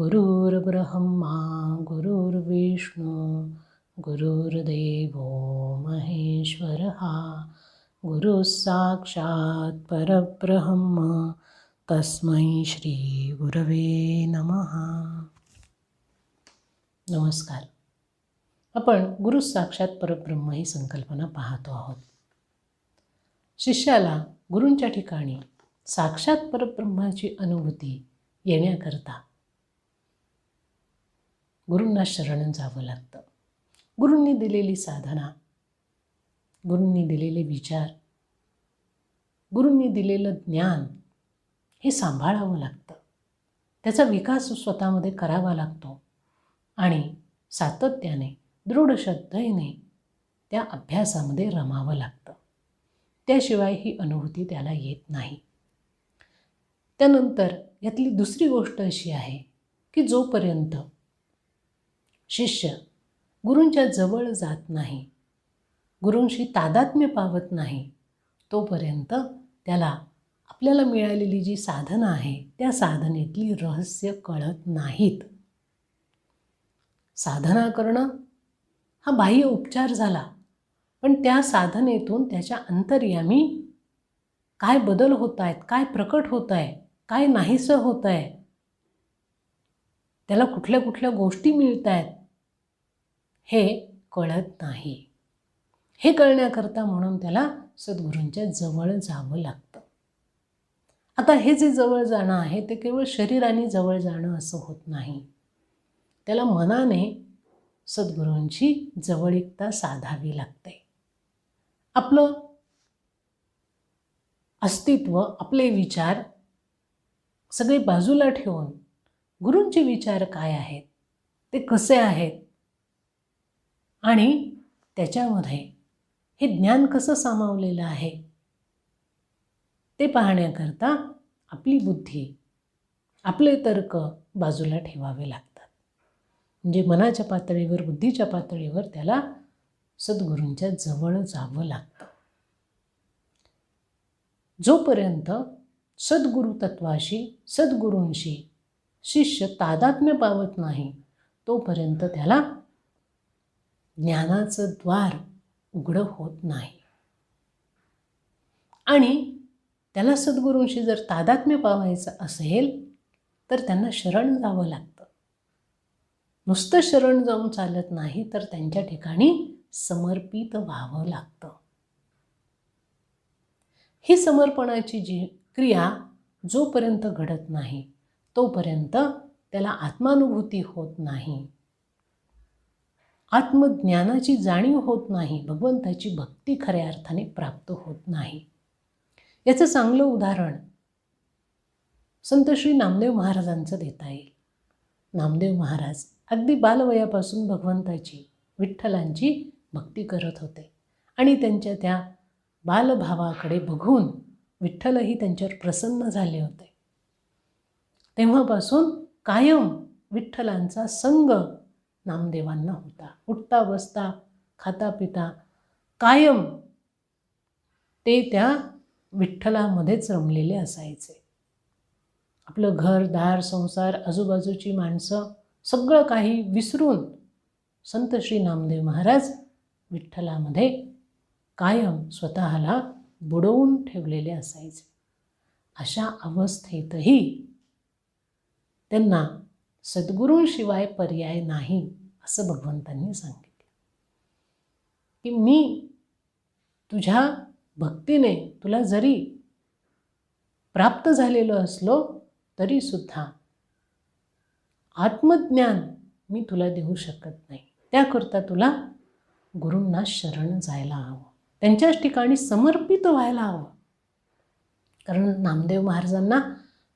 गुरुर्ब्रह्मा गुरुर्विष्णू गुरुर्देवो महेश्वरः गुरु साक्षात् परब्रह्म तस्मै श्री गुरवे नमः. नमस्कार. आपण गुरु साक्षात परब्रह्म ही संकल्पना पाहतो आहोत. शिष्याला गुरूंच्या ठिकाणी साक्षात परब्रह्माची अनुभूती येण्याकरता गुरूंना शरण जावं लागतं. गुरूंनी दिलेली साधना गुरूंनी दिलेले विचार गुरूंनी दिलेलं ज्ञान हे सांभाळावं लागतं. त्याचा विकास स्वतःमध्ये करावा लागतो आणि सातत्याने दृढ श्रद्धेने त्या अभ्यासामध्ये रमावं लागतं. त्याशिवाय ही अनुभूती त्याला येत नाही. त्यानंतर यातली दुसरी गोष्ट अशी आहे की जोपर्यंत शिष्य गुरूंच्या जवळ जात नाही. गुरूंशी तादात्म्य पावत नाही. तोपर्यंत त्याला आपल्याला मिळालेली जी साधनं आहे त्या साधनेतली रहस्य कळत नाहीत. साधना करणं हा बाह्य उपचार झाला. पण त्या साधनेतून त्याच्या अंतर्यामी काय बदल होत आहेत काय प्रकट होत आहे काय नाहीसं होत आहे त्याला कुठल्या कुठल्या गोष्टी मिळत आहेत हे कळत नाही. हे कळण्याकरता म्हणून त्याला सद्गुरूंच्या जवळ जावं लागतं. आता हे जे जवळ जाणं आहे ते केवळ शरीराने जवळ जाणं असं होत नाही. त्याला मनाने सद्गुरूंची जवळीकता साधावी लागते. आपलं अस्तित्व आपले विचार सगळे बाजूला ठेवून गुरूंचे विचार काय आहेत ते कसे आहेत आणि त्याच्यामध्ये हे ज्ञान कसं सामावलेलं आहे? ते पाहण्याकरता आपली बुद्धी आपले तर्क बाजूला ठेवावे लागतात. म्हणजे मनाच्या पातळीवर बुद्धीच्या पातळीवर त्याला सद्गुरूंच्या जवळ जावं लागतं. जोपर्यंत सद्गुरु तत्वाशी सद्गुरूंशी शिष्य तादात्म्य पावत नाही तोपर्यंत त्याला ज्ञानाचं द्वार उघडं होत नाही. आणि त्याला सद्गुरूंशी जर तादात्म्य पावायचं असेल तर त्यांना शरण जावं लागतं. नुसतं शरण जाऊन चालत नाही तर त्यांच्या ठिकाणी समर्पित व्हावं लागतं. ही समर्पणाची जी क्रिया जोपर्यंत घडत नाही तोपर्यंत त्याला आत्मानुभूती होत नाही. आत्मज्ञानाची जाणीव होत नाही. भगवंताची भक्ती खऱ्या अर्थाने प्राप्त होत नाही. याचं चांगलं उदाहरण संत श्री नामदेव महाराजांचं देता येईल. नामदेव महाराज अगदी बालवयापासून भगवंताची विठ्ठलांची भक्ती करत होते. आणि त्यांच्या त्या बालभावाकडे बघून विठ्ठलही त्यांच्यावर प्रसन्न झाले होते. तेव्हापासून कायम विठ्ठलांचा संग नामदेवांना होता. उठता बसता खाता पिता कायम ते त्या विठ्ठलामध्येच रमलेले असायचे. आपलं घर दार संसार आजूबाजूची माणसं सगळं काही विसरून संत श्री नामदेव महाराज विठ्ठलामध्ये कायम स्वतःला बुडवून ठेवलेले असायचे. अशा अवस्थेतही त्यांना सद्गुरूंशिवाय पर्याय नाही असं भगवंतांनी सांगितलं. की मी तुझ्या भक्तीने तुला जरी प्राप्त झालेलो असलो तरीसुद्धा आत्मज्ञान मी तुला देऊ शकत नाही. त्याकरता तुला गुरूंना शरण जायला हवं. त्यांच्याच ठिकाणी समर्पित व्हायला हवं. कारण नामदेव महाराजांना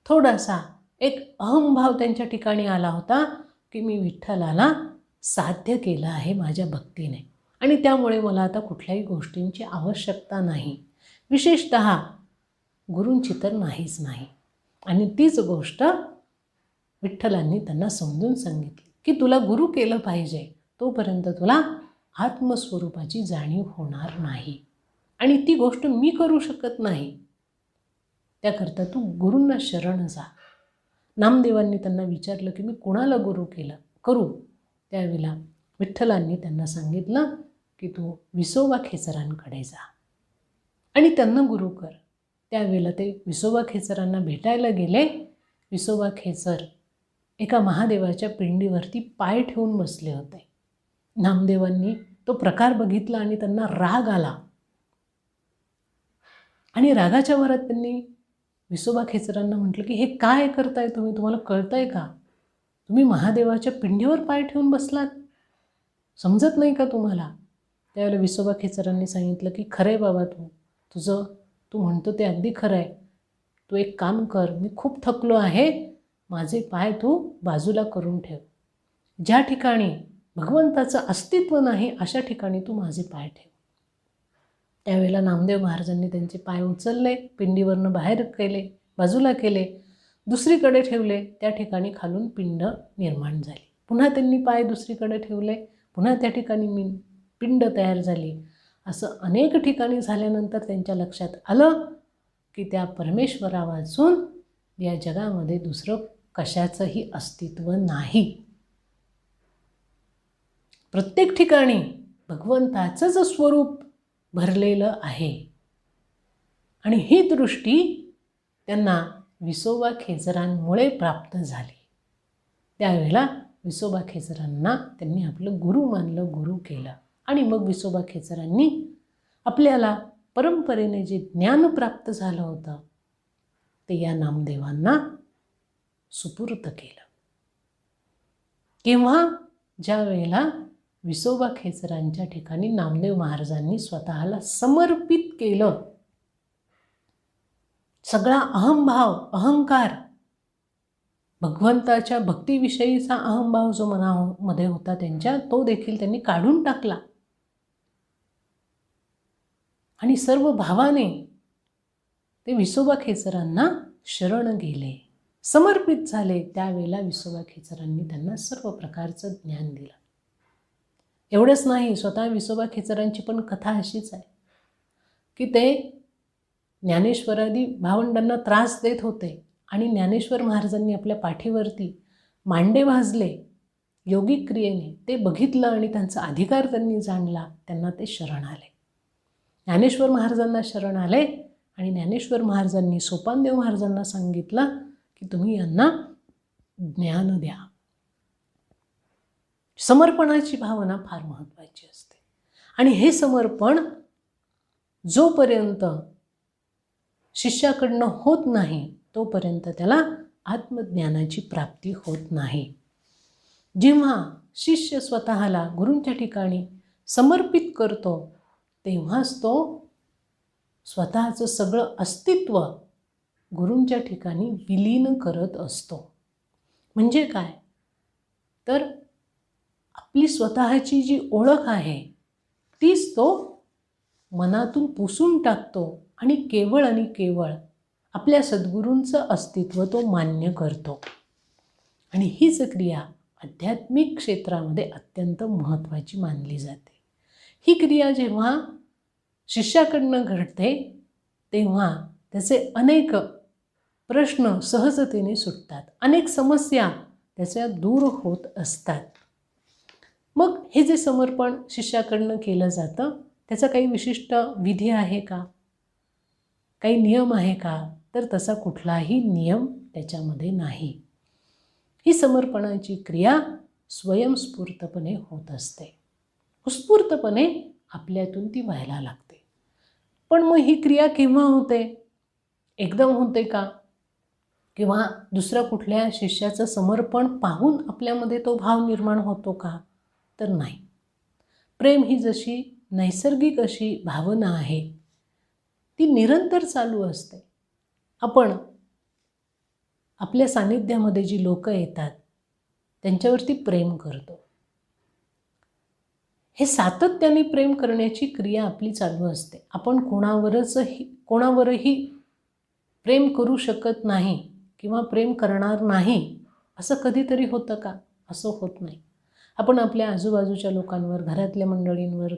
थोडासा एक अहमभाव त्यांच्या ठिकाणी आला होता की मी विठ्ठलाला साध्य केलं आहे माझ्या भक्तीने. आणि त्यामुळे मला आता कुठल्याही गोष्टींची आवश्यकता नाही. विशेषत गुरूंची तर नाहीच नाही. आणि तीच गोष्ट विठ्ठलांनी त्यांना समजून सांगितली की तुला गुरु केलं पाहिजे तोपर्यंत तुला आत्मस्वरूपाची जाणीव होणार नाही. आणि ती गोष्ट मी करू शकत नाही. त्याकरता तू गुरूंना शरण जा. नामदेवांनी त्यांना विचारलं की मी कुणाला गुरु केला? करू. त्यावेळेला विठ्ठलांनी त्यांना सांगितलं की तू विसोबा खेचरांकडे जा. आणि त्यांना गुरु कर. त्यावेळेला ते विसोबा खेचरांना भेटायला गेले. विसोबा खेचर एका महादेवाच्या पिंडीवरती पाय ठेवून बसले होते. नामदेवांनी तो प्रकार बघितला आणि त्यांना राग आला. आणि रागाच्या भरात त्यांनी विसोबा खेचरांना म्हटलं की हे काय करताय तुम्ही? तुम्हाला कळतंय का? तुम्ही महादेवाच्या पिंडीवर पाय ठेवून बसलात. समजत नाही का तुम्हाला? त्यावेळेला विसोबा खेचरांनी सांगितलं की खरं आहे बाबा तू. तुझं तू म्हणतो ते अगदी खरं आहे. तू एक काम कर. मी खूप थकलो आहे. माझे पाय तू बाजूला करून ठेव. ज्या ठिकाणी भगवंताचं अस्तित्व नाही अशा ठिकाणी तू माझे पाय ठेव. त्यावेळेला नामदेव महाराजांनी त्यांचे पाय उचलले पिंडीवरनं बाहेर केले बाजूला केले दुसरीकडे ठेवले त्या ठिकाणी खालून पिंड निर्माण झाली. पुन्हा त्यांनी पाय दुसरीकडे ठेवले पुन्हा त्या ठिकाणी मी पिंड तयार झाली. असं अनेक ठिकाणी झाल्यानंतर त्यांच्या लक्षात आलं की त्या परमेश्वरावाचून या जगामध्ये दुसरं कशाचंही अस्तित्व नाही. प्रत्येक ठिकाणी भगवंताचंच स्वरूप भरलेलं आहे. आणि ही दृष्टी त्यांना विसोबा खेचरांमुळे प्राप्त झाली. त्यावेळेला विसोबा खेचरांना त्यांनी आपलं गुरु मानलं गुरु केलं. आणि मग विसोबा खेचरांनी आपल्याला परंपरेने जे ज्ञान प्राप्त झालं होतं ते या नामदेवांना सुपूर्त केलं. केव्हा? ज्या वेळेला विसोबा खेचरांच्या ठिकाणी नामदेव महाराजांनी स्वतःला समर्पित केलं. सगळा अहंभाव अहंकार भगवंताच्या भक्तीविषयीचा अहंभाव जो मनामध्ये होता त्यांच्या तो देखील त्यांनी काढून टाकला. आणि सर्व भावाने ते विसोबा खेचरांना शरण गेले. समर्पित झाले. त्यावेळेला विसोबा खेचरांनी त्यांना सर्व प्रकारचं ज्ञान दिलं. एवढंच नाही स्वतः विसोबा खेचरांची पण कथा अशीच आहे. की ते ज्ञानेश्वरादी भावंडांना त्रास देत होते आणि ज्ञानेश्वर महाराजांनी आपल्या पाठीवरती मांडे भाजले योगिक क्रियेने ते बघितलं आणि त्यांचा अधिकार त्यांनी जाणला त्यांना ते शरण आले. ज्ञानेश्वर महाराजांना शरण आले आणि ज्ञानेश्वर महाराजांनी सोपानदेव महाराजांना सांगितलं की तुम्ही यांना ज्ञान द्या. समर्पणाची भावना फार महत्त्वाची असते. आणि हे समर्पण जोपर्यंत शिष्याकडनं होत नाही तोपर्यंत त्याला आत्मज्ञानाची प्राप्ती होत नाही. जेव्हा शिष्य स्वतःला गुरूंच्या ठिकाणी समर्पित करतो तेव्हाच तो स्वतःचं सगळं अस्तित्व गुरूंच्या ठिकाणी विलीन करत असतो. म्हणजे काय? तर आपली स्वतःची जी ओळख आहे तीच तो मनातून पुसून टाकतो आणि केवळ आणि केवळ आपल्या सद्गुरूंचं अस्तित्व तो मान्य करतो. आणि हीच क्रिया आध्यात्मिक क्षेत्रामध्ये अत्यंत महत्त्वाची मानली जाते. ही क्रिया जेव्हा शिष्याकडनं घडते तेव्हा त्याचे अनेक प्रश्न सहजतेने सुटतात. अनेक समस्या त्याच्या दूर होत असतात. मग हे जे समर्पण शिष्याकडनं केलं जातं त्याचा काही विशिष्ट विधी आहे का? काही नियम आहे का? तर तसा कुठलाही नियम त्याच्यामध्ये नाही. ही समर्पणाची क्रिया स्वयंस्फूर्तपणे होत असते. उत्स्फूर्तपणे आपल्यातून ती व्हायला लागते. पण मग ही क्रिया केव्हा होते? एकदम होते का? किंवा दुसऱ्या कुठल्या शिष्याचं समर्पण पाहून आपल्यामध्ये तो भाव निर्माण होतो का? तर नाही. प्रेम ही जशी नैसर्गिक अशी भावना आहे ती निरंतर चालू असते. आपण आपल्या सान्निध्यामध्ये जी लोक येतात त्यांच्यावरती प्रेम करतो. हे सातत्याने प्रेम करण्याची क्रिया आपली चालू असते. आपण कोणावरचही कोणावरही प्रेम करू शकत नाही किंवा प्रेम करणार नाही असं कधीतरी होतं का? असं होत नाही. आपण आपल्या आजूबाजूच्या लोकांवर घरातल्या मंडळींवर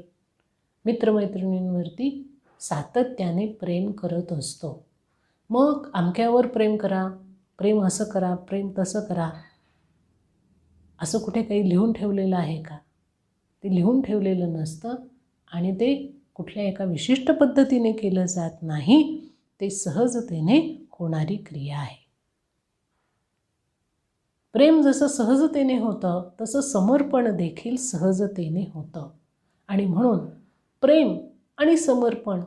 मित्रमैत्रिणींवरती सातत्याने प्रेम करत असतो. मग अमक्यावर प्रेम करा प्रेम असं करा प्रेम तसं करा. असं कुठे काही लिहून ठेवलेलं आहे का? ते लिहून ठेवलेलं नसतं आणि ते कुठल्या एका विशिष्ट पद्धतीने केलं जात नाही ते सहजतेने होणारी क्रिया आहे. प्रेम जसं सहजतेने होतं तसं समर्पण देखील सहजतेने होतं. आणि म्हणून प्रेम आणि समर्पण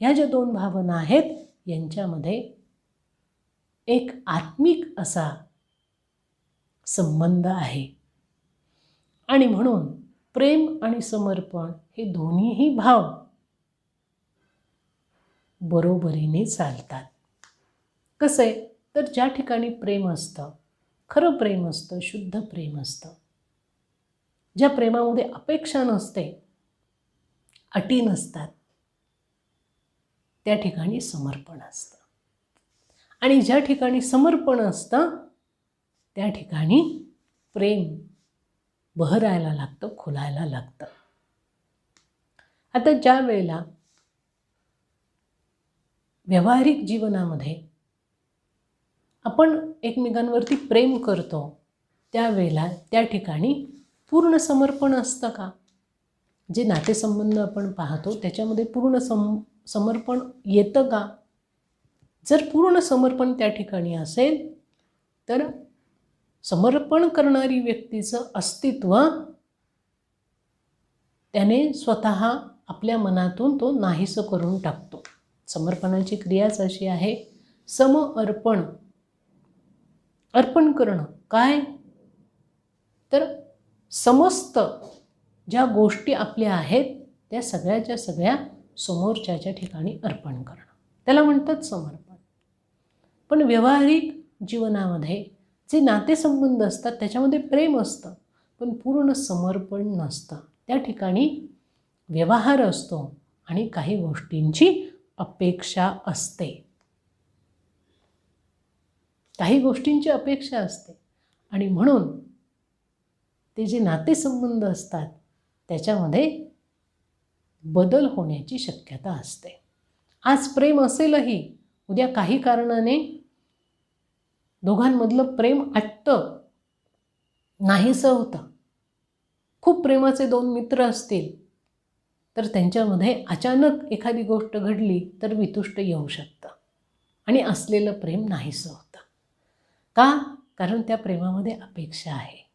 ह्या ज्या दोन भावना आहेत यांच्यामध्ये एक आत्मिक असा संबंध आहे. आणि म्हणून प्रेम आणि समर्पण हे दोन्हीही भाव बरोबरीने चालतात. कसे तर ज्या ठिकाणी प्रेम असतं खरं प्रेम असतं शुद्ध प्रेम असतं. ज्या प्रेमामध्ये अपेक्षा नसते अटी नसतात त्या ठिकाणी समर्पण असतं. आणि ज्या ठिकाणी समर्पण असतं त्या ठिकाणी प्रेम बहरायला लागतं खुलायला लागतं. आता ज्या वेळेला व्यावहारिक जीवनामध्ये आपण एकमेकांवरती प्रेम करतो त्यावेळेला त्या ठिकाणी पूर्ण समर्पण असतं का? जे नातेसंबंध आपण पाहतो त्याच्यामध्ये पूर्ण सम समर्पण येतं का? जर पूर्ण समर्पण त्या ठिकाणी असेल तर समर्पण करणारी व्यक्तीचं अस्तित्व त्याने स्वतः आपल्या मनातून तो नाहीसं करून टाकतो. समर्पणाची क्रियाच अशी आहे सम अर्पण. अर्पण करणं. काय? तर समस्त ज्या गोष्टी आपल्या आहेत त्या सगळ्याच्या सगळ्या समोरच्याच्या ठिकाणी अर्पण करणं. त्याला म्हणतात समर्पण. पण व्यावहारिक जीवनामध्ये जे नातेसंबंध असतात त्याच्यामध्ये प्रेम असतं पण पूर्ण समर्पण नसतं. त्या ठिकाणी व्यवहार असतो आणि काही गोष्टींची अपेक्षा असते. काही गोष्टींची अपेक्षा असते. आणि म्हणून ते जे नातेसंबंध असतात त्याच्यामध्ये बदल होण्याची शक्यता असते. आज प्रेम असेलही उद्या काही कारणाने दोघांमधलं प्रेम आटतं नाहीसं होतं. खूप प्रेमाचे दोन मित्र असतील तर त्यांच्यामध्ये अचानक एखादी गोष्ट घडली तर वितुष्ट येऊ शकतं. आणि असलेलं प्रेम नाहीसं होतं. का? कारण त्या प्रेमामध्ये अपेक्षा आहे.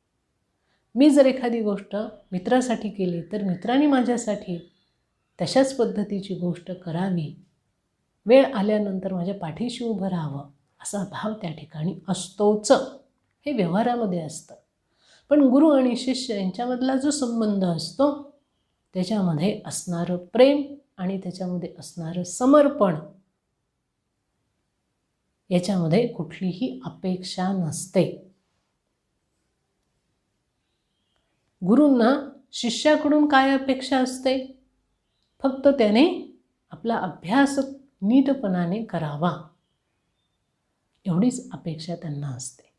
मी जर एखादी गोष्ट मित्रासाठी केली तर मित्राने माझ्यासाठी तशाच पद्धतीची गोष्ट करावी. वेळ आल्यानंतर माझ्या पाठीशी उभं राहावं असा भाव त्या ठिकाणी असतोच. हे व्यवहारामध्ये असतं. पण गुरु आणि शिष्य यांच्यामधला जो संबंध असतो त्याच्यामध्ये असणारं प्रेम आणि त्याच्यामध्ये असणारं समर्पण याच्यामध्ये कुठलीही अपेक्षा नसते. गुरूंना शिष्याकडून काय अपेक्षा असते? फक्त त्याने आपला अभ्यास नीटपणाने करावा. एवढीच अपेक्षा त्यांना असते.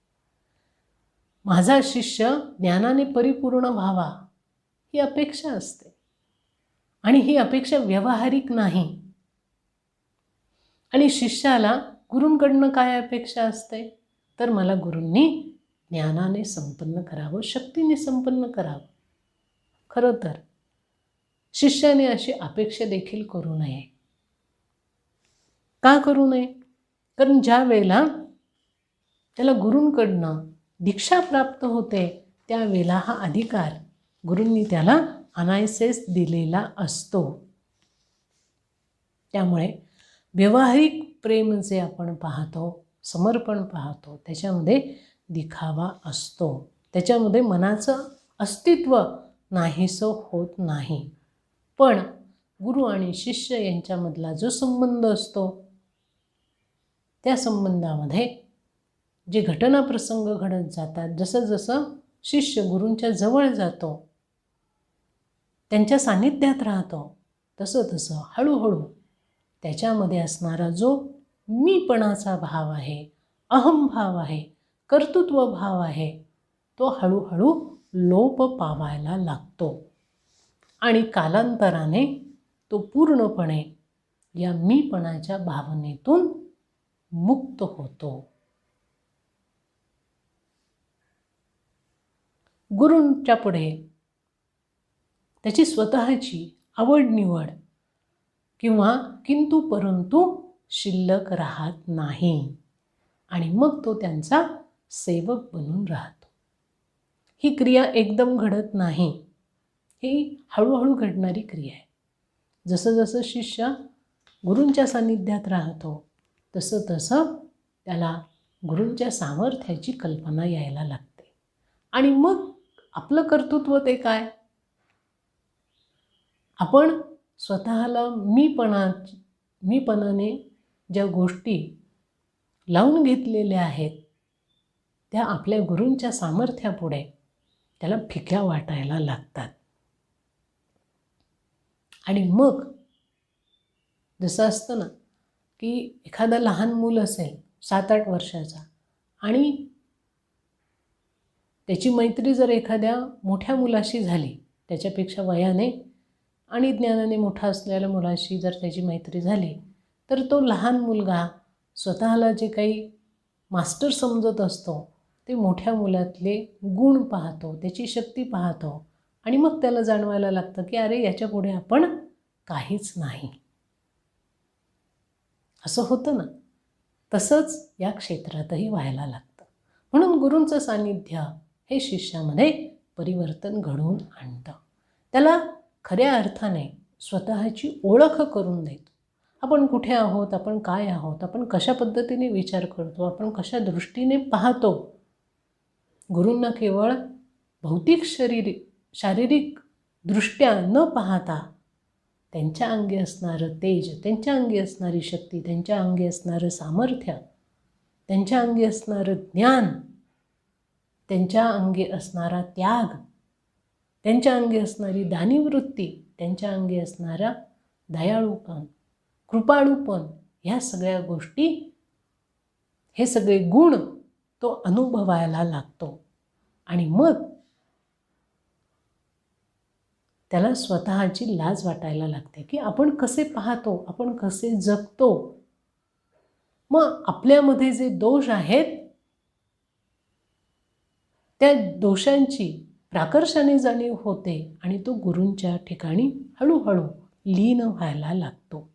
माझा शिष्य ज्ञानाने परिपूर्ण व्हावा ही अपेक्षा असते. आणि ही अपेक्षा व्यावहारिक नाही. आणि शिष्याला गुरूंकडनं काय अपेक्षा असते? तर मला गुरूंनी ज्ञानाने संपन्न करावं शक्तीने संपन्न करावं. खरं तर शिष्याने अशी अपेक्षा देखील करू नये. का करू नये? कारण ज्या वेळेला त्याला गुरूंकडनं दीक्षा प्राप्त होते त्यावेळेला हा अधिकार गुरूंनी त्याला अनायसेस दिलेला असतो. त्यामुळे व्यावहारिक प्रेम जे आपण पाहतो समर्पण पाहतो त्याच्यामध्ये दिखावा असतो. त्याच्यामध्ये मनाचं अस्तित्व नाहीसं होत नाही. पण गुरु आणि शिष्य यांच्यामधला जो संबंध असतो त्या संबंधामध्ये जे घटना प्रसंग घडत जातात जसं जसं शिष्य गुरूंच्या जवळ जातो त्यांच्या सान्निध्यात राहतो तसं तसं हळूहळू त्याच्यामध्ये असणारा जो मीपणाचा भाव आहे अहमभाव आहे कर्तृत्व भाव आहे तो हळूहळू लोप पावायला लागतो. आणि कालांतराने तो पूर्णपणे या मीपणाच्या भावनेतून मुक्त होतो. गुरूंच्या पुढे त्याची स्वतःची आवड निवड किंवा किंतु परंतु शिल्लक राहत नाही. आणि मग तो त्यांचा सेवक बनून राहतो. ही क्रिया एकदम घडत नाही. ही हळूहळू घडणारी क्रिया आहे. जसं जसं शिष्य गुरूंच्या सान्निध्यात राहतो तसं तसं त्याला गुरूंच्या सामर्थ्याची कल्पना यायला लागते. आणि मग आपलं कर्तृत्व ते काय? आपण स्वतःला मीपणा मीपणाने ज्या गोष्टी लावून घेतलेल्या आहेत त्या आपल्या गुरूंच्या सामर्थ्यापुढे त्याला फिक्या वाटायला लागतात. आणि मग जसं असतं ना की एखादं लहान मूल असेल सात आठ वर्षाचा आणि त्याची मैत्री जर एखाद्या मोठ्या मुलाशी झाली त्याच्यापेक्षा वयाने आणि ज्ञानाने मोठा असलेल्या मुलाशी जर त्याची मैत्री झाली तर तो लहान मुलगा स्वतःला जे काही मास्टर समजत असतो ते मोठ्या मुलातले गुण पाहतो त्याची शक्ती पाहतो आणि मग त्याला जाणवायला लागतं की अरे याच्यापुढे आपण काहीच नाही. असं होतं ना? तसंच या क्षेत्रातही व्हायला लागतं. म्हणून गुरूंचं सान्निध्य हे शिष्यामध्ये परिवर्तन घडवून आणतं. त्याला खऱ्या अर्थाने स्वतःची ओळख करून देतो. आपण कुठे आहोत आपण काय आहोत आपण कशा पद्धतीने विचार करतो आपण कशा दृष्टीने पाहतो? गुरूंना केवळ भौतिक शरीर शारीरिक दृष्ट्या न पाहता त्यांच्या अंगी असणारं तेज त्यांच्या अंगी असणारी शक्ती त्यांच्या अंगी असणारं सामर्थ्य त्यांच्या अंगी असणारं ज्ञान त्यांच्या अंगी असणारा त्याग त्यांच्या अंगी असणारी दानीवृत्ती त्यांच्या अंगी असणारा दयाळूपण कृपाळूपण ह्या सगळ्या गोष्टी हे सगळे गुण तो अनुभवायला लागतो. आणि मग त्याला स्वतःची लाज वाटायला लागते की आपण कसे पाहतो आपण कसे जगतो. मग आपल्यामध्ये जे दोष आहेत त्या दोषांची प्राकर्षाने जाणीव होते आणि तो गुरूंच्या ठिकाणी हळूहळू लीन व्हायला लागतो.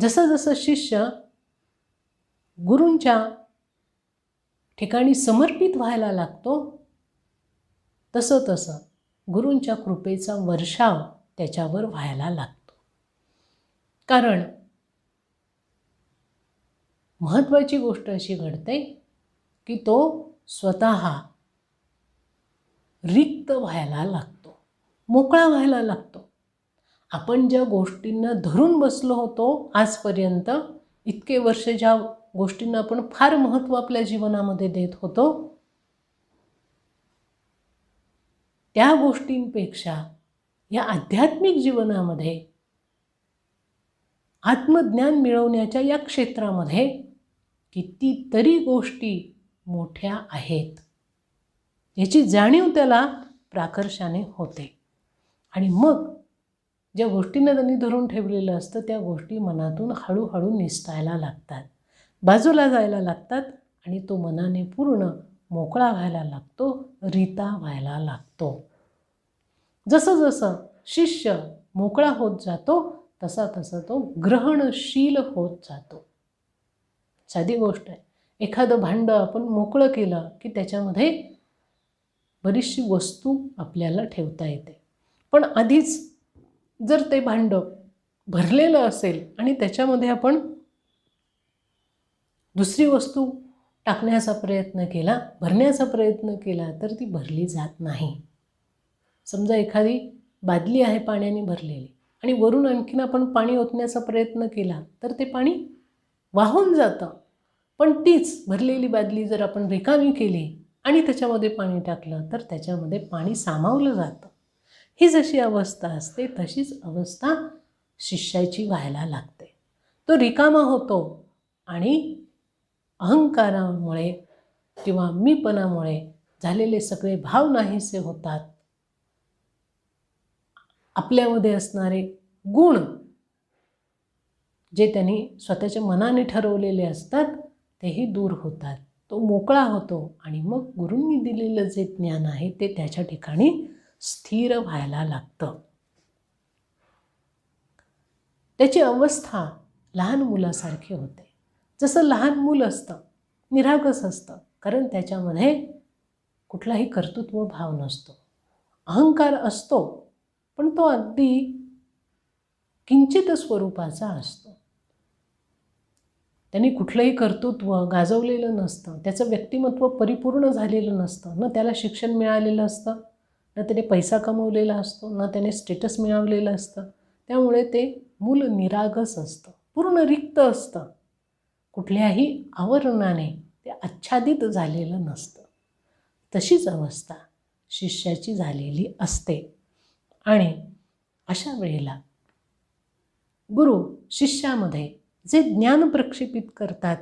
जसं जसं शिष्य गुरूंच्या ठिकाणी समर्पित व्हायला लागतो तसं तसं गुरूंच्या कृपेचा वर्षाव त्याच्यावर व्हायला लागतो. कारण महत्त्वाची गोष्ट अशी घडते की तो स्वतः रिक्त व्हायला लागतो. मोकळा व्हायला लागतो. आपण ज्या गोष्टींना धरून बसलो होतो आजपर्यंत इतके वर्ष ज्या गोष्टींना आपण फार महत्त्व आपल्या जीवनामध्ये देत होतो त्या गोष्टींपेक्षा या आध्यात्मिक जीवनामध्ये आत्मज्ञान मिळवण्याच्या या क्षेत्रामध्ये कितीतरी गोष्टी मोठ्या आहेत. याची जाणीव त्याला प्राकर्षाने होते. आणि मग ज्या गोष्टींना त्यांनी धरून ठेवलेलं असतं त्या गोष्टी मनातून हळूहळू निसटायला लागतात. बाजूला जायला लागतात आणि तो मनाने पूर्ण मोकळा व्हायला लागतो रीता व्हायला लागतो. जसं जसं शिष्य मोकळा होत जातो तसा तसा तो ग्रहणशील होत जातो. साधी गोष्ट आहे. एखादं भांडं आपण मोकळं केलं की त्याच्यामध्ये बरीचशी वस्तू आपल्याला ठेवता येते. पण आधीच जर ते भांडं भरलेलं असेल आणि त्याच्यामध्ये आपण दुसरी वस्तू टाकण्याचा प्रयत्न केला भरण्याचा प्रयत्न केला तर ती भरली जात नाही. समजा एखादी बादली आहे पाण्याने भरलेली आणि वरून आणखीन आपण पाणी ओतण्याचा प्रयत्न केला तर ते पाणी वाहून जातं. पण तीच भरलेली बादली जर आपण रिकामी केली आणि त्याच्यामध्ये पाणी टाकलं तर त्याच्यामध्ये पाणी सामावलं जातं. ही जशी अवस्था असते तशीच अवस्था शिष्याची व्हायला लागते. तो रिकामा होतो आणि अहंकारामुळे किंवा मीपणामुळे झालेले सगळे भाव नाहीसे होतात. आपल्यामध्ये असणारे गुण जे त्यांनी स्वतःच्या मनाने ठरवलेले असतात तेही दूर होतात. तो मोकळा होतो आणि मग गुरूंनी दिलेलं जे ज्ञान आहे ते त्याच्या ठिकाणी स्थिर व्हायला लागतं. त्याची अवस्था लहान मुलासारखी होते. जसं लहान मूल असतं निरागस असतं कारण त्याच्यामध्ये कुठलाही कर्तृत्व भाव नसतो. अहंकार असतो पण तो अगदी किंचित स्वरूपाचा असतो. त्यांनी कुठलंही कर्तृत्व गाजवलेलं नसतं. त्याचं व्यक्तिमत्व परिपूर्ण झालेलं नसतं. न त्याला शिक्षण मिळालेलं असतं ना त्याने पैसा कमवलेला असतो ना त्याने स्टेटस मिळवलेलं असतं. त्यामुळे ते मूल निरागस असतं पूर्ण रिक्त असतं. कुठल्याही आवरणाने ते आच्छादित झालेलं नसतं. तशीच अवस्था शिष्याची झालेली असते. आणि अशा वेळेला गुरु शिष्यामध्ये जे ज्ञान प्रक्षेपित करतात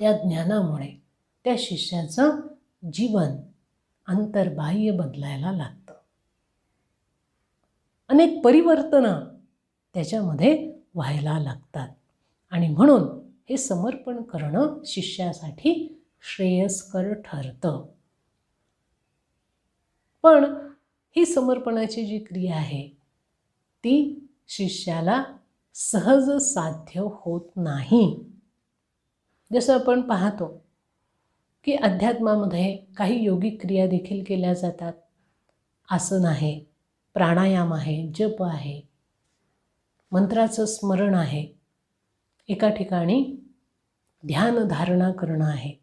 त्या ज्ञानामुळे त्या शिष्याचं जीवन अंतर्बाह्य बदलायला लागतं. अनेक परिवर्तनं त्याच्यामध्ये व्हायला लागतात. आणि म्हणून हे समर्पण करणं शिष्यासाठी श्रेयस्कर ठरतं. पण ही समर्पणाची जी क्रिया आहे ती शिष्याला सहज साध्य होत नाही. जसं आपण पाहतो की अध्यात्मामध्ये काही योगिक क्रिया देखील केल्या जातात. आसन आहे प्राणायाम आहे जप आहे. मंत्राचं स्मरण आहे. एका ठिकाणी ध्यान धारणा करणं आहे.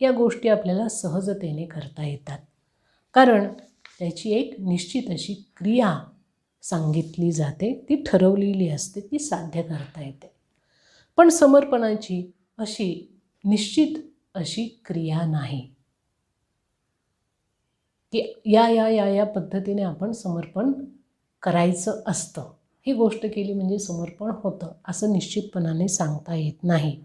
या गोष्टी आपल्याला सहजतेने करता येतात. कारण त्याची एक निश्चित अशी क्रिया सांगितली जाते ती ठरवलेली असते ती साध्य करता येते. पण समर्पणाची अशी निश्चित अशी क्रिया नाही. की या या या या पद्धतीने आपण समर्पण करायचं असतं. ही गोष्ट केली म्हणजे समर्पण होतं असं निश्चितपणाने सांगता येत नाही.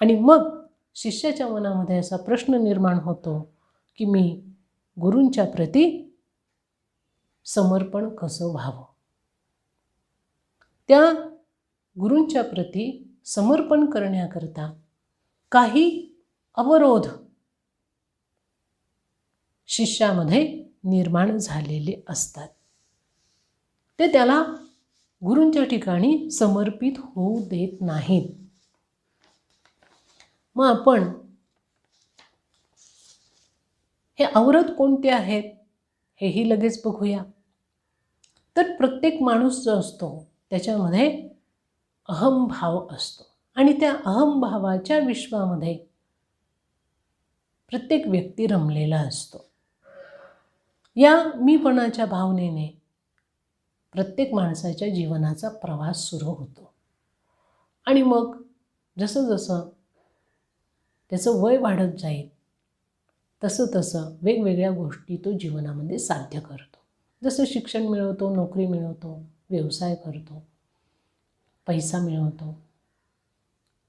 आणि मग शिष्याच्या मनामध्ये असा प्रश्न निर्माण होतो की मी गुरूंच्या प्रती समर्पण कसं व्हावं? त्या गुरूंच्या प्रती समर्पण करण्याकरता काही अवरोध शिष्यामध्ये निर्माण झालेले असतात. ते त्याला गुरूंच्या ठिकाणी समर्पित होऊ देत नाहीत. मग आपण हे अवरोध कोणते आहेत हेही लगेच बघूया. तर प्रत्येक माणूस जो असतो त्याच्यामध्ये अहमभाव असतो. आणि त्या अहमभावाच्या विश्वामध्ये प्रत्येक व्यक्ती रमलेला असतो. या मीपणाच्या भावनेने प्रत्येक माणसाच्या जीवनाचा प्रवास सुरू होतो. आणि मग जसं जसं त्याचं वय वाढत जाईल तसं तसं वेगवेगळ्या गोष्टी तो जीवनामध्ये साध्य करतो. जसं शिक्षण मिळवतो नोकरी मिळवतो व्यवसाय करतो. पैसा मिळवतो.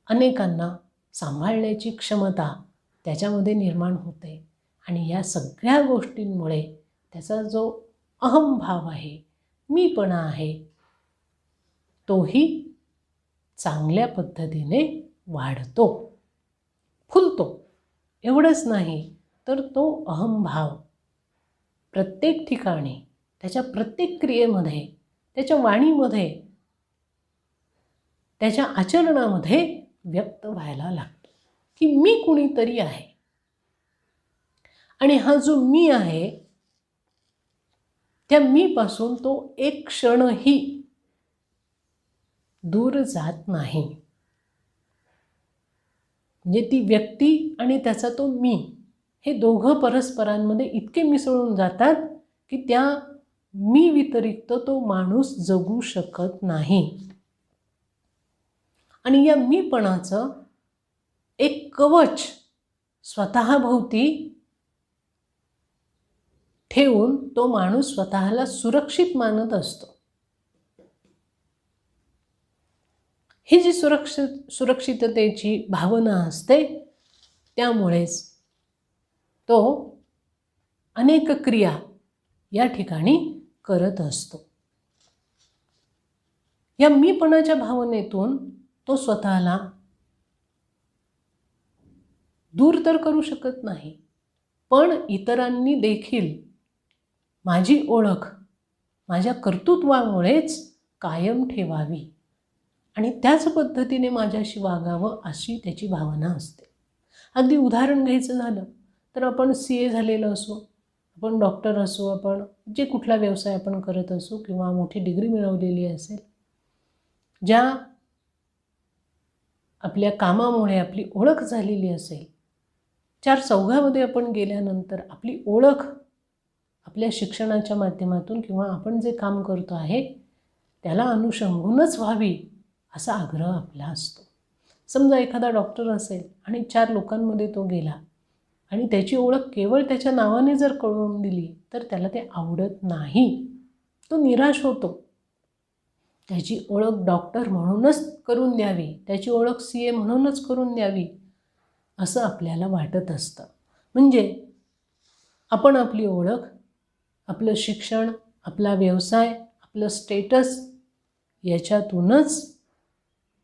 अनेकांना सांभाळण्याची क्षमता त्याच्यामध्ये निर्माण होते. आणि या सगळ्या गोष्टींमुळे त्याचा जो अहमभाव आहे मीपणा आहे तोही चांगल्या पद्धतीने वाढतो. फुलतो. एवढंच नाही तर तो अहमभाव प्रत्येक ठिकाणी त्याच्या प्रत्येक क्रियेमध्ये त्याच्या वाणीमध्ये त्याच्या आचरणामध्ये व्यक्त व्हायला लागतो की मी कुणीतरी आहे. आणि हा जो मी आहे त्या मीपासून तो एक क्षणही दूर जात नाही. म्हणजे ती व्यक्ती आणि त्याचा तो मी हे दोघं परस्परांमध्ये इतके मिसळून जातात की त्या मी व्यतिरिक्त तो माणूस जगू शकत नाही. आणि या मीपणाचं एक कवच स्वतःभोवती ठेवून तो माणूस स्वतःला सुरक्षित मानत असतो. ही जी सुरक्षित सुरक्षिततेची भावना असते त्यामुळेच तो अनेक क्रिया या ठिकाणी करत असतो. या मीपणाच्या भावनेतून तो स्वतःला दूर तर करू शकत नाही पण इतरांनी देखील माझी ओळख माझ्या कर्तृत्वामुळेच कायम ठेवावी आणि त्याच पद्धतीने माझ्याशी वागावं अशी त्याची भावना असते. अगदी उदाहरण घ्यायचं झालं तर आपण सी ए झालेलं असो आपण डॉक्टर असो आपण जे कुठला व्यवसाय आपण करत असू किंवा मोठी डिग्री मिळवलेली असेल ज्या आपल्या कामामुळे आपली ओळख झालेली असेल चार चौघामध्ये आपण गेल्यानंतर आपली ओळख आपल्या शिक्षणाच्या माध्यमातून किंवा आपण जे काम करतो आहे त्याला अनुषंगूनच व्हावी असा आग्रह आपला असतो. समजा एखादा डॉक्टर असेल आणि चार लोकांमध्ये तो गेला आणि त्याची ओळख केवळ त्याच्या नावाने जर कळवून दिली तर त्याला ते आवडत नाही. तो निराश होतो. त्याची ओळख डॉक्टर म्हणूनच करून द्यावी त्याची ओळख सी ए म्हणूनच करून द्यावी असं आपल्याला वाटत असतं. म्हणजे आपण आपली ओळख आपलं शिक्षण आपला व्यवसाय आपलं स्टेटस याच्यातूनच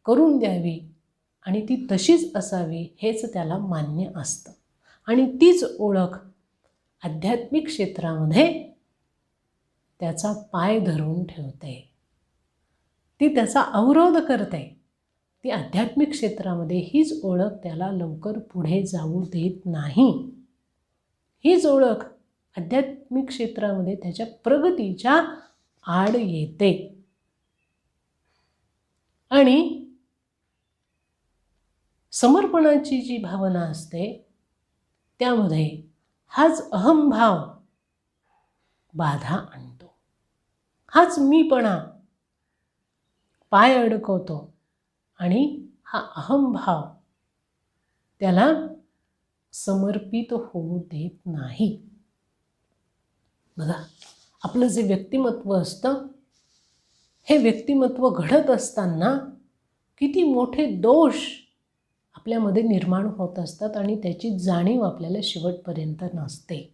करून द्यावी आणि ती तशीच असावी हेच त्याला मान्य असतं. आणि तीच ओळख आध्यात्मिक क्षेत्रामध्ये त्याचा पाय धरून ठेवते. ती त्याचा अवरोध करते. ती आध्यात्मिक क्षेत्रामध्ये हीच ओळख त्याला लवकर पुढे जाऊ देत नाही. हीच ओळख आध्यात्मिक क्षेत्रामध्ये त्याच्या प्रगतीच्या आड येते. आणि समर्पणाची जी भावना असते त्यामध्ये हाच अहंभाव बाधा आणतो. हाच मीपणा पाय अडकवतो आणि हा अहमभाव त्याला समर्पित होऊ देत नाही. बघा आपलं जे व्यक्तिमत्व असतं हे व्यक्तिमत्व घडत असताना किती मोठे दोष आपल्यामध्ये निर्माण होत असतात आणि त्याची जाणीव आपल्याला शेवटपर्यंत नसते.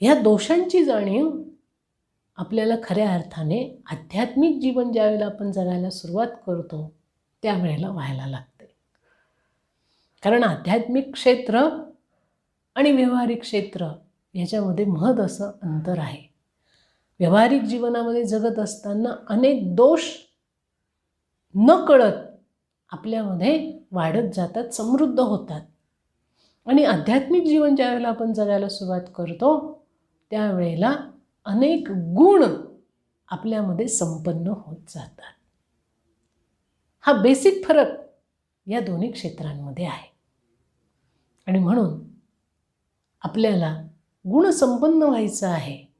ह्या दोषांची जाणीव आपल्याला खऱ्या अर्थाने आध्यात्मिक जीवन ज्यावेळेला आपण जगायला सुरुवात करतो त्यावेळेला व्हायला लागते. कारण आध्यात्मिक क्षेत्र आणि व्यावहारिक क्षेत्र याच्यामध्ये महद असं अंतर आहे. व्यावहारिक जीवनामध्ये जगत असताना अनेक दोष न कळत आपल्यामध्ये वाढत जातात समृद्ध होतात. आणि आध्यात्मिक जीवन ज्यावेळेला आपण जगायला सुरुवात करतो त्यावेळेला अनेक गुण आपल्यामध्ये संपन्न होत जातात. हा बेसिक फरक या दोन्ही क्षेत्रांमध्ये आहे. आणि म्हणून आपल्याला गुणसंपन्न व्हायचं आहे.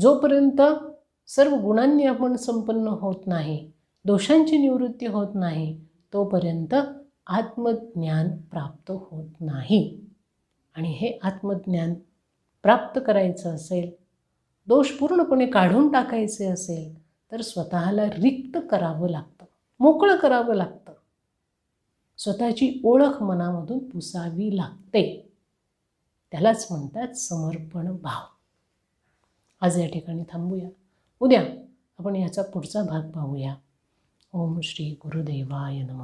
जोपर्यंत सर्व गुणांनी आपण संपन्न होत नाही दोषांची निवृत्ती होत नाही तोपर्यंत आत्मज्ञान प्राप्त होत नाही. आणि हे आत्मज्ञान प्राप्त करायचं असेल दोष पूर्णपणे काढून टाकायचे असेल तर स्वतःला रिक्त करावं लागतं मोकळं करावं लागतं. स्वतःची ओळख मनामधून पुसावी लागते. त्यालाच म्हणतात समर्पण भाव. आज या ठिकाणी थांबूया. उद्या आपण याचा पुढचा भाग पाहूया. ओम श्री गुरुदेवाय नमः